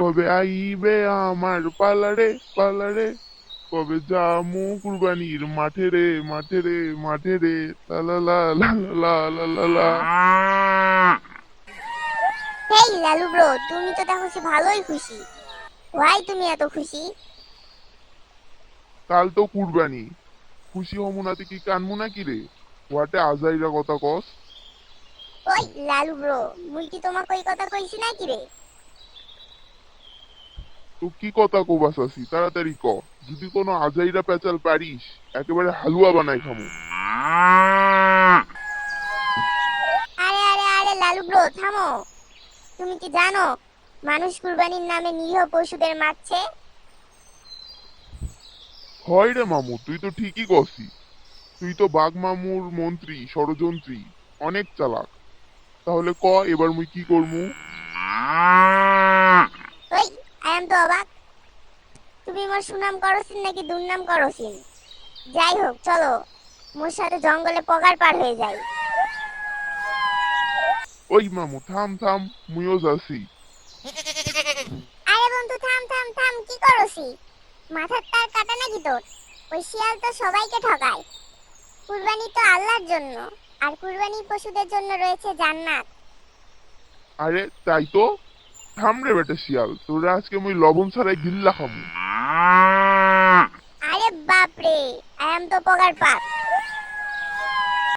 কবে আইবে আমার পালারে পালারে কবে যামু কুরবানির মাঠে রে মাঠে রে মাঠে রে? লা হেই লালু ব্রো তুমি তো ভালোই খুশি। ওয়াই তুমি এত খুশি? কাল তো কুরবানি। খুশি হমু না কি কানমু নাকি রে? হোয়াটে আজাইরা কথা কস। ওই লালু ব্রো মুই কি তোমাকে ওই কথা কইছি নাকি রে? তো কি কথা কোবাস আছি তাড়াতাড়ি ক। যদি কোনো আজাইরা পেঁচাল পারিস একেবারে হালুয়া বানাই খামু। আরে আরে আরে লালু ব্রো থামো। তুমি কি জানো মানুষ কুরবানির নামে নিরীহ পশুদের মারছে? হয় রে মামু তুই তো ঠিকই কসি। তুই তো বাঘ মামুর মন্ত্রী ষড়যন্ত্রী অনেক চালাক। তাহলে ক? এবার মুই কি করমু? ওই আই এম তো অবাক। তুমি মোর সুনাম করছিন নাকি দুর্নাম করছিন যাই হোক চলো। মোর সাথে জঙ্গলে পগার পার হয়ে যাই। ওই মামু থাম থাম মুইও যাচ্ছি। আরে বন্ধু থাম থাম থাম কি করছি মাথার তার কাটা নাকি তোর? ওই শিয়াল তো সবাইকে ঠকায় কুরবানি তো আল্লাহর জন্য। আর কুরবানি পশুদের জন্য রয়েছে জান্নাত। আরে তাই তো? থাম রে বেটা শিয়াল তোরা আজকে মুই লবণ ছাড়াই গিল্লা খামু। আরে বাপরে আই এম তো পগার পাপ